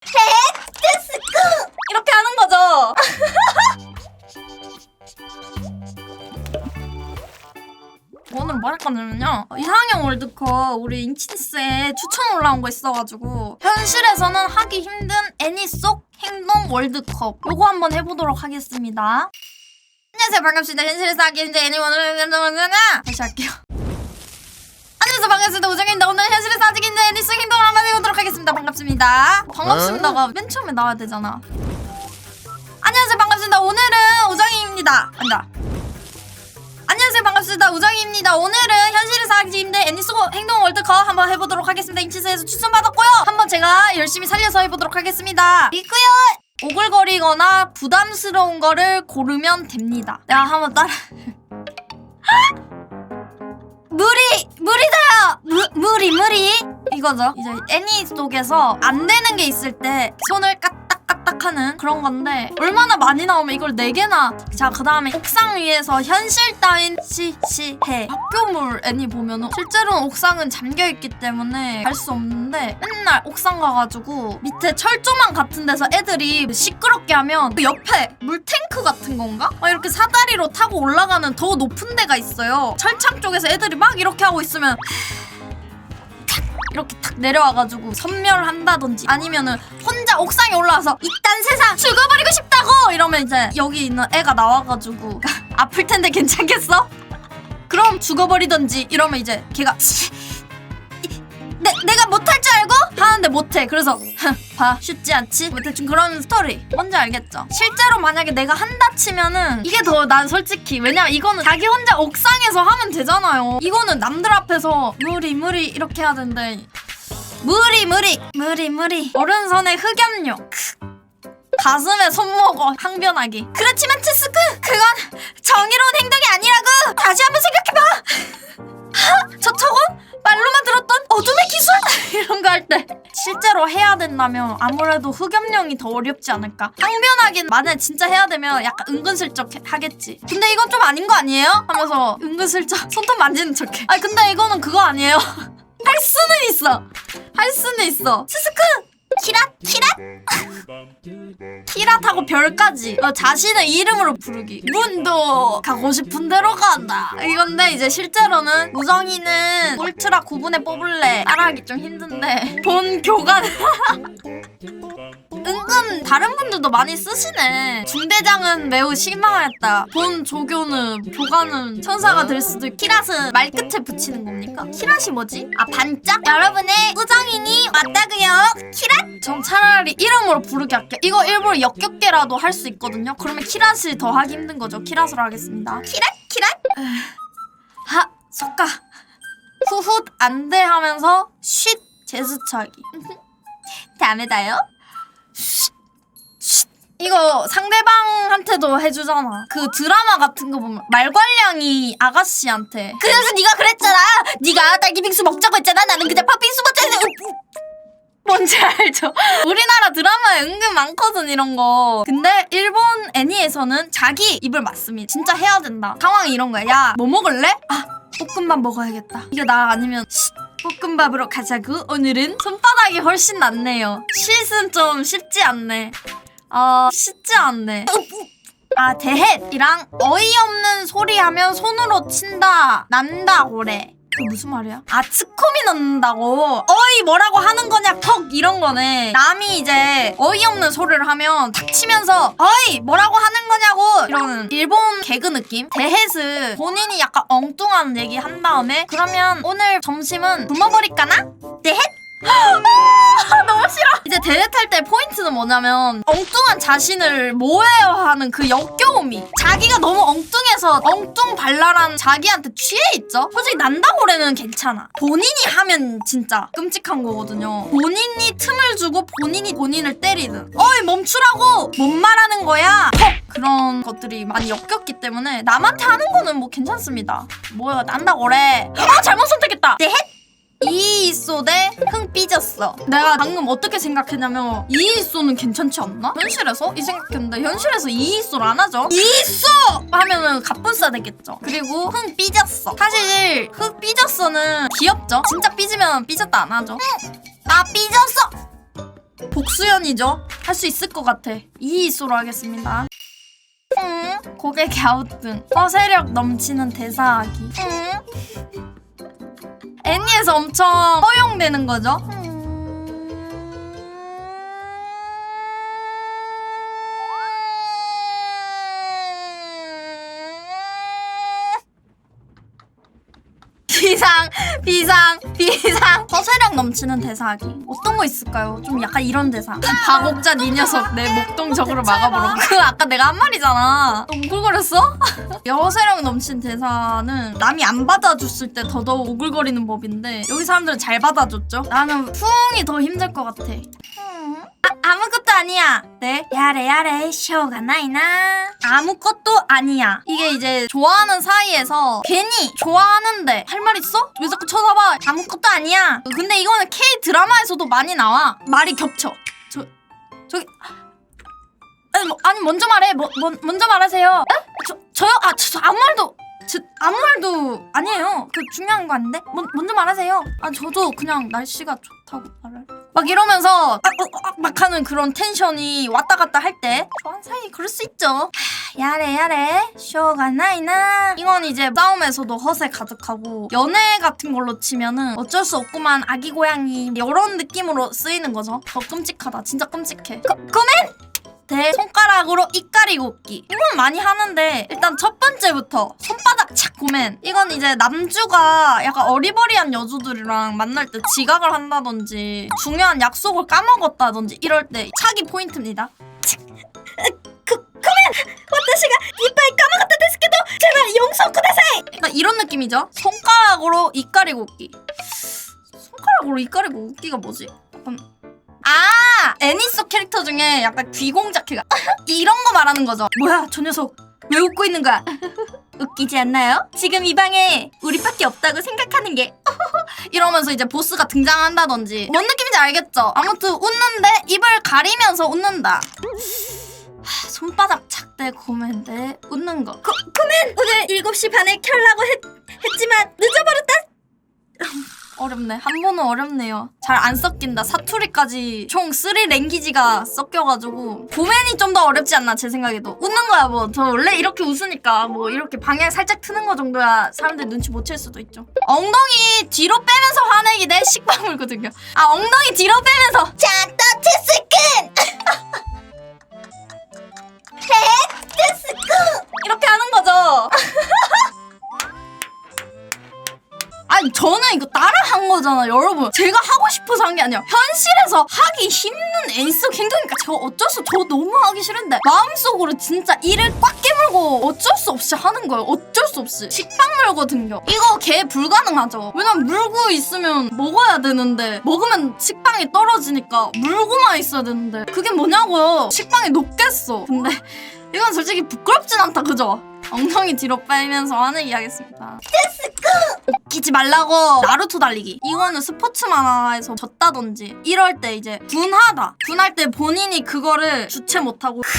데스크 이렇게 하는 거죠. 오늘 뭐할 거냐면요. 이상형 월드컵 우리 인치스에 추천 올라온 거 있어가지고 현실에서는 하기 힘든 애니 속 행동 월드컵. 요거 한번 해보도록 하겠습니다. 안녕하세요. 반갑습니다. 현실에서 하기 힘든 애니 월드컵. 다시 할게요 안녕하세요 반갑습니다 우정입니다 오늘 현실에서 힘든 애니 속 행동을 한번 해보도록 하겠습니다. 반갑습니다. 반갑습니다가 맨 처음에 나와야 되잖아. 안녕하세요. 반갑습니다. 오늘은 우정입니다. 간다. 안녕하세요. 반갑습니다. 우정희입니다. 오늘은 현실에서 하기 힘든 애니스 행동 월드컵 한번 해보도록 하겠습니다. 인치스에서 추천받았고요. 한번 제가 열심히 살려서 해보도록 하겠습니다. 있고요. 오글거리거나 부담스러운 거를 고르면 됩니다. 내가 한번 따라 무리 무리다요! 무, 무리 무리 이거죠. 이제 애니 속에서 안 되는 게 있을 때 손을 까딱 까딱하는 그런 건데 얼마나 많이 나오면 이걸 네 개나 자 그 다음에 옥상 위에서 현실 따윈 시시해 학교물 애니 보면은 실제로는 옥상은 잠겨 있기 때문에 갈 수 없는데 맨날 옥상 가가지고 밑에 철조망 같은 데서 애들이 시끄럽게 하면 그 옆에 물탱크 같은 건가? 막 이렇게 사다리로 타고 올라가는 더 높은 데가 있어요 철창 쪽에서 애들이 막 이렇게 하고 있으면 이렇게 탁 내려와가지고 선멸한다든지 아니면은 혼자 옥상에 올라와서 이딴 세상 죽어버리고 싶다고 이러면 이제 여기 있는 애가 나와가지고 아플 텐데 괜찮겠어? 그럼 죽어버리던지 이러면 이제 걔가 내, 내가 못할 줄 알고? 하는데 못해. 그래서 봐 쉽지 않지? 뭐 대충 그런 스토리. 뭔지 알겠죠? 실제로 만약에 내가 한다 치면은 이게 더 난 솔직히 왜냐면 이거는 자기 혼자 옥상에서 하면 되잖아요. 이거는 남들 앞에서 무리 무리 이렇게 해야 되는데 무리 무리 무리 무리. 오른손에 흑염료. 크. 가슴에 손모고 항변하기. 그렇지만 치스크 그건 정의로운 행동이 아니라고! 다시 한번 생각해봐! 하? 저 저건 말로만 들었던 어둠의 기술? 이런 거 할 때 실제로 해야 된다면 아무래도 흑염룡이 더 어렵지 않을까? 항변하긴 만약 진짜 해야 되면 약간 은근슬쩍 해- 하겠지. 근데 이건 좀 아닌 거 아니에요? 하면서 은근슬쩍 손톱 만지는 척해. 아니 근데 이거는 그거 아니에요. 할 수는 있어. 할 수는 있어. 스스크 키랏? 키랏? 키랏하고 별까지. 어, 자신의 이름으로 부르기. 문도 가고 싶은 대로 간다. 이건데 이제 실제로는 우정이는 울트라 9분에 뽑을래. 따라하기 좀 힘든데. 본 교관. 은근 다른 분들도 많이 쓰시네. 중대장은 매우 실망했다. 본 조교는 교관은 천사가 될 수도 있고. 키랏은 말끝에 붙이는 겁니까? 키랏이 뭐지? 아 반짝? 여러분의 우정이니 왔다구요. 키랏? 전 차라리 이름으로 부르게 할게 이거 일부러 역겹게라도 할 수 있거든요 그러면 키랏이 더 하기 힘든 거죠 키랏으로 하겠습니다 키랏? 키랏? 하 속가 후훗 안돼 하면서 쉿 제스처하기 다음에 다요 이거 상대방한테도 해주잖아. 그 드라마 같은 거 보면 말괄량이 아가씨한테 그래서 네가 그랬잖아. 네가 딸기 빙수 먹자고 했잖아. 나는 그냥 팥빙수 먹자고 뭔지 알죠? 우리나라 드라마에 은근 많거든 이런 거. 근데 일본 애니에서는 자기 입을 맞습니다. 진짜 해야 된다. 상황이 이런 거야. 야, 뭐 먹을래? 아, 볶음밥 먹어야겠다. 이게 나 아니면 쉿, 볶음밥으로 가자고. 오늘은 손바닥이 훨씬 낫네요. 쉿은 좀 쉽지 않네. 어, 쉽지 않네. 아, 대헷이랑 어이없는 소리 하면 손으로 친다, 난다, 고래. 그 무슨 말이야? 아,ツッ코미 넣는다고. 어이, 뭐라고 하는 거냐, 턱, 이런 거네. 남이 이제 어이없는 소리를 하면 닥치면서, 어이, 뭐라고 하는 거냐고. 이러는 일본 개그 느낌? 대헷은 본인이 약간 엉뚱한 얘기 한 다음에, 그러면 오늘 점심은 굶어버릴까나? 대헷? 아, 너무 싫어. 이제 대회 탈 때 포인트는 뭐냐면 엉뚱한 자신을 모해하는 그 역겨움이 자기가 너무 엉뚱해서 엉뚱발랄한 자기한테 취해 있죠. 솔직히 난다고래는 괜찮아. 본인이 하면 진짜 끔찍한 거거든요. 본인이 틈을 주고 본인이 본인을 때리는. 어이 멈추라고. 뭔 말하는 거야? 헉! 그런 것들이 많이 역겹기 때문에 남한테 하는 거는 뭐 괜찮습니다. 뭐야 난다고래. 아 잘못 선택했다. 네 이이소 대흥 삐졌어. 내가 방금 어떻게 생각했냐면 이이소는 괜찮지 않나? 현실에서? 이 생각했는데 현실에서 이이소를 안 하죠? 이이소! 하면은 갑분싸 되겠죠. 그리고 흥 삐졌어. 사실 흥 삐졌어는 귀엽죠? 진짜 삐지면 삐졌다 안 하죠. 흥! 나 삐졌어! 복수연이죠. 할 수 있을 것 같아. 이이소로 하겠습니다. 응? 고개 갸우뚱. 허세력 넘치는 대사하기. 응? 애니에서 엄청 허용되는 거죠. 비상, 비상. 허세력 넘치는 대사하기. 어떤 거 있을까요? 좀 약간 이런 대사. 박옥자 니 녀석 내 목동적으로 막아보러. 그 아까 내가 한 말이잖아. 너 오글거렸어? 허세력 넘치는 대사는 남이 안 받아줬을 때 더더욱 오글거리는 법인데 여기 사람들은 잘 받아줬죠. 나는 쿵이 더 힘들 것 같아. 아, 아무것도 아니야. 네. 야래 야래 쇼가 나이나. 아무것도 아니야. 이게 이제 좋아하는 사이에서 괜히 좋아하는데 할 말 있어? 왜 자꾸 쳐다봐? 아무것도 아니야. 근데 이거는 K 드라마에서도 많이 나와. 말이 겹쳐. 저 저기 아니, 뭐, 아니 먼저 말해. 뭐, 뭐, 먼저 말하세요. 에? 저 저요? 아, 저, 저 아무 말도 저, 아무 말도 아니에요. 그 중요한 거 아닌데? 먼, 먼저 말하세요. 아 저도 그냥 날씨가 좋다고 말을. 막 이러면서 아, 어, 아, 막 하는 그런 텐션이 왔다 갔다 할때 좋아하는 사이 그럴 수 있죠. 하, 야래 야래 쇼가 나이나 이건 이제 싸움에서도 허세 가득하고 연애 같은 걸로 치면은 어쩔 수 없구만 아기 고양이 이런 느낌으로 쓰이는 거죠. 더 끔찍하다. 진짜 끔찍해. 거, 거 밑에 손가락으로 이까리 굽기. 이건 많이 하는데 일단 첫 번째부터 손바닥 착 고맨. 이건 이제 남주가 약간 어리버리한 여주들이랑 만날 때 지각을 한다든지 중요한 약속을 까먹었다든지 이럴 때 차기 포인트입니다. 그, 이런 느낌이죠? 손가락으로 이까리 굽기. 손가락으로 이까리 굽기가 뭐지? 약간 아 애니소 캐릭터 중에 약간 귀공자캐가 이런 거 말하는 거죠. 뭐야 저 녀석. 왜 웃고 있는 거야? 웃기지 않나요? 지금 이 방에 우리밖에 없다고 생각하는 게 이러면서 이제 보스가 등장한다든지. 뭔 느낌인지 알겠죠? 아무튼 웃는데 입을 가리면서 웃는다. 하, 손바닥 착대 고맨데 웃는 거. 고, 고맨! 오늘 7시 반에 켜려고 했, 했지만 늦어버렸다 어렵네. 한 번은 어렵네요. 잘 안 섞인다. 사투리까지 총 3 랭귀지가 섞여가지고 보맨이 좀 더 어렵지 않나 제 생각에도. 웃는 거야 뭐. 저 원래 이렇게 웃으니까 뭐 이렇게 방향 살짝 트는 거 정도야 사람들 눈치 못 챌 수도 있죠. 엉덩이 뒤로 빼면서 화내기 대 식빵물거든요. 아 엉덩이 뒤로 빼면서 작다 테스큰 저는 이거 따라 한 거잖아 여러분. 제가 하고 싶어서 한 게 아니라 현실에서 하기 힘든 애니속 행동이니까 제가 어쩔 수 저 너무 하기 싫은데 마음속으로 진짜 이를 꽉 깨물고 어쩔 수 없이 하는 거예요. 어쩔 수 없이. 식빵 등겨 이거 개 불가능하죠. 왜냐면 물고 있으면 먹어야 되는데 먹으면 식빵이 떨어지니까 물고만 있어야 되는데 그게 뭐냐고요? 식빵이 녹겠어. 근데 이건 솔직히 부끄럽진 않다 그죠? 엉덩이 뒤로 빼면서 하는 이야기했습니다. 웃기지 말라고! 나루토 달리기. 이거는 스포츠 만화에서 졌다든지 이럴 때 이제 분하다. 분할 때 본인이 그거를 주체 못하고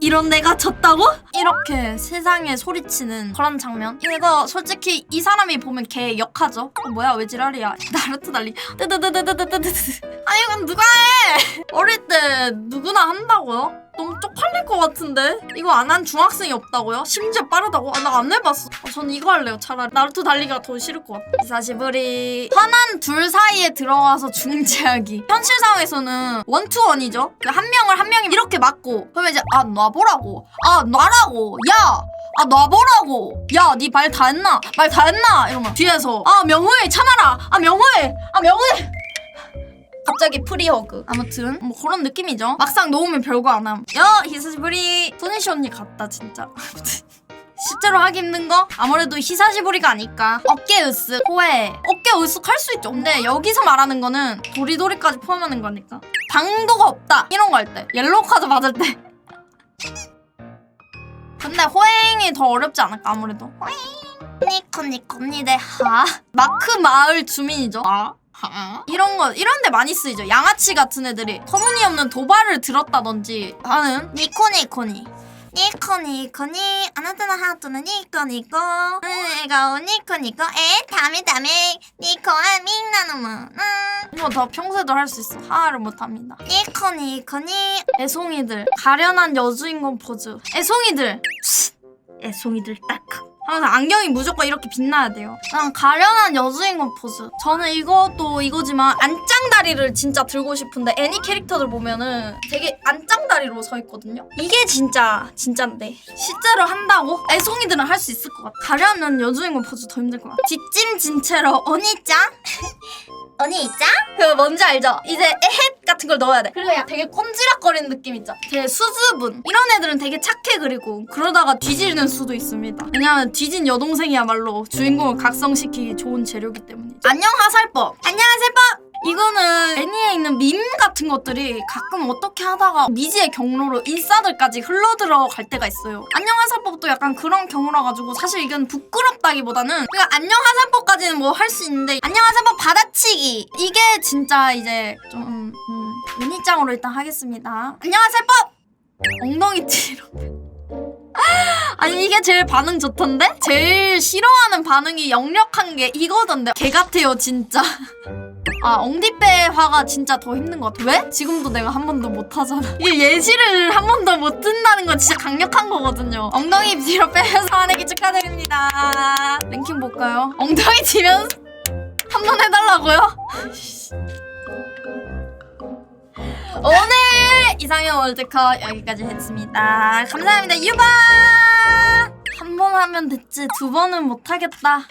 이런 내가 졌다고? 이렇게 세상에 소리치는 그런 장면. 이거 솔직히 이 사람이 보면 개 역하죠? 어, 뭐야 왜 지랄이야? 나루토 달리. 뜨드드드드드드드 아 이건 누가 해? 어릴 때 누구나 한다고요? 너무 쪽팔릴 것 같은데? 이거 안 한 중학생이 없다고요? 심지어 빠르다고? 아, 나 안 해봤어. 어, 전 이거 할래요 차라리. 나루토 달리기가 더 싫을 것 같아. 이사시부리. 화난 둘 사이에 들어가서 중재하기. 현실 상황에서는 원투원이죠. 그한 명을 한 명이 이렇게 맞고 그러면 이제 아 놔보라고. 아 놔라고. 야! 아 놔보라고. 야 니 말 다 했나? 말 다 했나? 이러면 뒤에서 아 명호해 참아라. 아 명호해. 아 명호해 갑자기 프리허그. 아무튼 뭐 그런 느낌이죠. 막상 놓으면 별거 안함. 야 히사시부리. 소니시 언니 같다 진짜. 아무튼 실제로 하기 힘든 거? 아무래도 히사시부리가 아닐까. 어깨 으쓱. 호해 어깨 으쓱 할 수 있죠. 근데 여기서 말하는 거는 도리도리까지 포함하는 거니까. 방도가 없다. 이런 거 할 때. 옐로우 카드 받을 때. 근데 호행이 더 어렵지 않을까 아무래도. 호행. 니코 니코 니네 하. 마크 마을 주민이죠. 아. 하? 이런 거 이런 데 많이 쓰이죠. 양아치 같은 애들이 터무니없는 도발을 들었다든지 하는? 니코니 코니. 니코 니 코 니. 아나타나 하트는 니코 니코. 내가 니코 니코. 에 다메 다메. 니코와 민나노모. 이거 더 평소에도 할 수 있어. 하하를 못합니다. 니코 니코 니. 애송이들. 가련한 여주인공 포즈. 애송이들. 애송이들 딱 항상 안경이 무조건 이렇게 빛나야 돼요. 그냥 가련한 여주인공 포즈. 저는 이것도 이거지만 안짱다리를 진짜 들고 싶은데 애니 캐릭터들 보면은 되게 안짱다리로 서 있거든요. 이게 진짜 진짜인데 실제로 한다고 애송이들은 할 수 있을 것 같아. 가련한 여주인공 포즈 더 힘들 것 같아. 뒷짐 진채로 언니 짱 언니 짱? 그 뭔지 알죠? 이제 에헷 같은 걸 넣어야 돼. 그리고 약간 되게 꼼지락거리는 느낌 있죠? 되게 수줍은. 이런 애들은 되게 착해 그리고 그러다가 뒤지는 수도 있습니다. 왜냐면 뒤진 여동생이야말로 주인공을 각성시키기 좋은 재료기 때문이죠. 안녕 하살법. 안녕 하살법. 이거는 애니에 있는 밈 같은 것들이 가끔 어떻게 하다가 미지의 경로로 인싸들까지 흘러들어 갈 때가 있어요. 안녕 하살법도 약간 그런 경우라 가지고 사실 이건 부끄럽다기보다는 그냥 안녕 하살법까지는 뭐 할 수 있는데 안녕 하살법 받아치기 이게 진짜 이제 좀 음, 음, 은희짱으로 일단 하겠습니다. 안녕 하살법 엉덩이 찌르. 아니 이게 제일 반응 좋던데? 제일 싫어하는 반응이 역력한 게 이거던데 개 같아요 진짜 아 엉디빼 화가 진짜 더 힘든 것 같아 왜? 지금도 내가 한 번도 못 하잖아 이게 예시를 한 번도 못 든다는 건 진짜 강력한 거거든요 엉덩이 뒤로 빼면서 하내기 축하드립니다 랭킹 볼까요? 엉덩이 뒤면 한 번 해달라고요? 오늘 이상형 월드컵 여기까지 했습니다. 감사합니다. 유바! 한 번 하면 됐지 두 번은 못 하겠다.